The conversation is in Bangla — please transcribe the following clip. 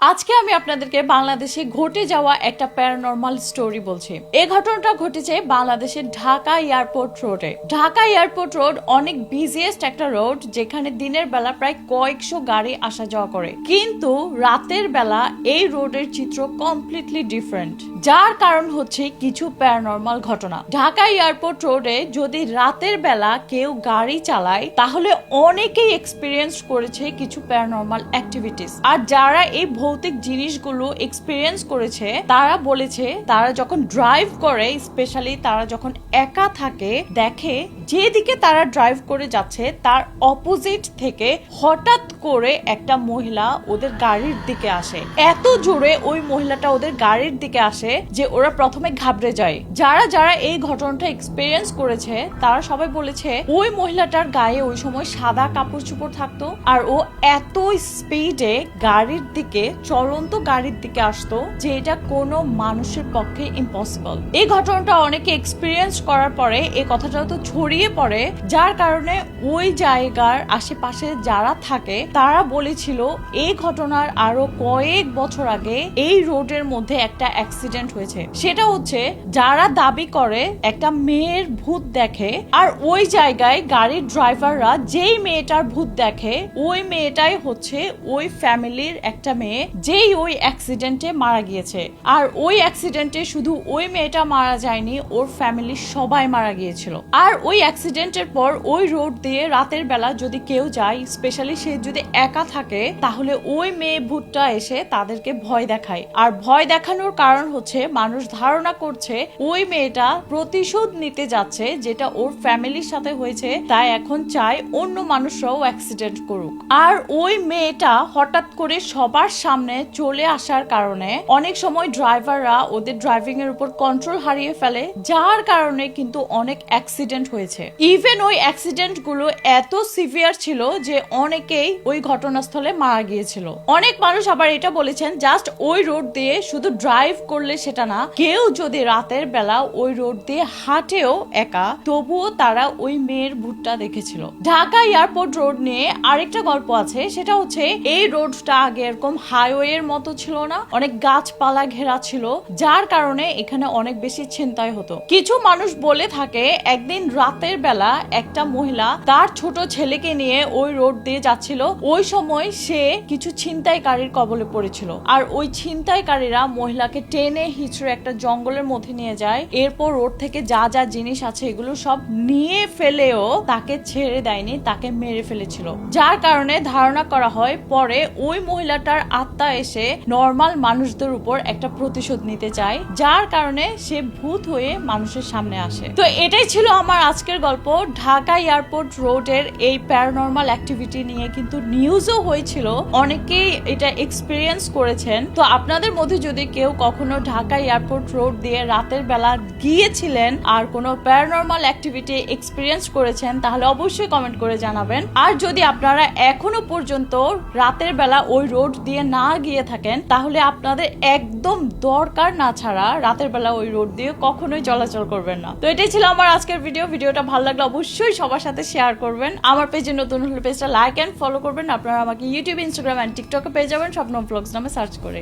আজকে আমি আপনাদেরকে বাংলাদেশে ঘটে যাওয়া একটা প্যারানর্মাল স্টোরি বলছি। এ ঘটনাটা ঘটেছে বাংলাদেশের ঢাকা এয়ারপোর্ট রোডে। ঢাকা এয়ারপোর্ট রোড অনেক বিজিয়েস্ট একটা রোড যেখানে দিনের বেলা প্রায় কয়েকশো গাড়ি আসা যাওয়া করে। কিন্তু রাতের বেলা এই রোডের চিত্র কমপ্লিটলি ডিফারেন্ট যার কারণ হচ্ছে কিছু প্যারানর্মাল ঘটনা। ঢাকা এয়ারপোর্ট রোডে যদি রাতের বেলা কেউ গাড়ি চালায়, তাহলে অনেকেই এক্সপিরিয়েন্স করেছে কিছু প্যারানর্মাল অ্যাক্টিভিটিস আর যারা এই ভৌতিক জিনিসগুলো এক্সপিরিয়েন্স করেছে, তারা বলেছে, তারা যখন ড্রাইভ করে স্পেশালি তারা যখন একা থাকে, দেখে যেদিকে তারা ড্রাইভ করে যাচ্ছে, তার অপোজিট থেকে হঠাৎ করে একটা মহিলা ওদের গাড়ির দিকে আসে। এত জোরে ওই মহিলাটা ওদের গাড়ির দিকে আসে যে ওরা প্রথমে ঘাবড়ে যায়। যারা যারা এই ঘটনাটা এক্সপিরিয়েন্স করেছে, তারা সবাই বলেছে, ওই মহিলাটার গায়ে ওই সময় সাদা কাপড় চোপড় থাকতো আর ও এত স্পিডে গাড়ির দিকে চলন্ত গাড়ির দিকে আসতো, যে এটা কোনো মানুষের পক্ষে ইম্পসিবল এই ঘটনাটা অনেকে এক্সপিরিয়েন্স করার পরে এই কথাটা তো ছড়িয়ে পড়ে, যার কারণে ওই জায়গার আশেপাশে যারা থাকে, তারা বলেছিল এই ঘটনার আরও কয়েক বছর আগে এই রোডের মধ্যে একটা অ্যাক্সিডেন্ট হয়েছে। সেটা হচ্ছে, যারা দাবি করে, একটা মেয়ের ভূত দেখে, আর ওই জায়গায় গাড়ির ড্রাইভাররা যেই মেয়েটার ভূত দেখে, ওই মেয়েটাই হচ্ছে ওই ফ্যামিলির একটা মেয়ে। যেই ওই অ্যাক্সিডেন্টে মারা গিয়েছে। আর ওই অ্যাক্সিডেন্টে শুধু ওই মেয়েটা মারা যায়নি, ওর ফ্যামিলির সবাই মারা গিয়েছিল। আর ওই অ্যাক্সিডেন্টের পর ওই রোড দিয়ে রাতের বেলা যদি কেউ যায় স্পেশালি সে যদি একা থাকে, তাহলে ওই মেয়ে ভূতটা এসে তাদেরকে ভয় দেখায়। আর ভয় দেখানোর কারণ হচ্ছে, মানুষ ধারণা করছে ওই মেয়েটা প্রতিশোধ নিতে যাচ্ছে, যেটা ওর ফ্যামিলির সাথে হয়েছে, তাই এখন চায় অন্য মানুষরাও অ্যাক্সিডেন্ট করুক। আর ওই মেয়েটা হঠাৎ করে সবার সামনে চলে আসার কারণে অনেক সময় ড্রাইভাররা ওদের ড্রাইভিং এর উপর কন্ট্রোল হারিয়ে ফেলে, যার কারণে কিন্তু অনেক অ্যাক্সিডেন্ট হয়েছে। ইভেন ওই অ্যাক্সিডেন্টগুলো এত সিভিয়ার ছিল যে অনেকেই ওই ঘটনাস্থলে মারা গিয়েছিল। অনেক মানুষ আবার এটা বলেছেন জাস্ট ওই রোড দিয়ে শুধু ড্রাইভ করলে সেটা না, কেউ যদি রাতের বেলা ওই রোড দিয়ে হাঁটেও একা, তবুও তারা ওই মেয়ের ভুট্টা দেখেছিল। ঢাকা এয়ারপোর্ট রোড নিয়ে আরেকটা গল্প আছে, সেটা হচ্ছে এই রোডটা আগে এরকম হাইওয়ে এর মতো ছিল না, অনেক গাছপালা ঘেরা ছিল, যার কারণে এখানে অনেক বেশি ছিনতাই হতো। কিছু মানুষ বলে থাকে, একদিন রাতের বেলা একটা মহিলা তার ছোট ছেলেকে নিয়ে ওই রোড দিয়ে যাচ্ছিল। ওই সময় সে কিছু ছিনতাইকারীর কবলে পড়েছিল। আর ওই ছিনতাইকারীরা মহিলাকে টেনে হিচড়ে একটা জঙ্গলের মধ্যে নিয়ে যায়। এরপর রোড থেকে যা যা জিনিস আছে, এগুলো সব নিয়ে ফেলেও তাকে ছেড়ে দেয়নি, তাকে মেরে ফেলেছিল। যার কারণে ধারণা করা হয়, পরে ওই মহিলাটার আত্মা এসে নর্মাল মানুষদের উপর একটা প্রতিশোধ নিতে চায়, যার কারণে সে ভূত হয়ে মানুষের সামনে আসে। তো এটাই ছিল আমার আজকের গল্প। ঢাকা এয়ারপোর্ট রোডের এই প্যারানর্মাল অ্যাক্টিভিটি নিয়ে কিন্তু নিউজও হয়েছিল। অনেকেই এটা এক্সপিরিয়েন্স করেছেন। তো আপনাদের মধ্যে যদি কেউ কখনো ঢাকা এয়ারপোর্ট রোড দিয়ে রাতের বেলা গিয়েছিলেন আর কোনো প্যারানর্মাল অ্যাক্টিভিটি এক্সপিরিয়েন্স করেছেন, তাহলে অবশ্যই কমেন্ট করে জানাবেন। আর যদি আপনারা এখনও পর্যন্ত রাতের বেলা ওই রোড দিয়ে না গিয়ে থাকেন, তাহলে আপনাদের একদম দরকার না ছাড়া রাতের বেলা ওই রোড দিয়ে কখনোই চলাচল করবেন না। তো এটাই ছিল আমার আজকের ভিডিও ভিডিওটা ভালো লাগলে অবশ্যই সবার সাথে শেয়ার করবেন। আমার পেজে নতুন হলে পেজটা লাইক অ্যান্ড ফলো করবেন। আপনারা আমাকে ইউটিউব ইনস্টাগ্রাম অ্যান্ড টিকটকে পেয়ে যাবেন। স্বপ্ন ব্লগস নামে সার্চ করে।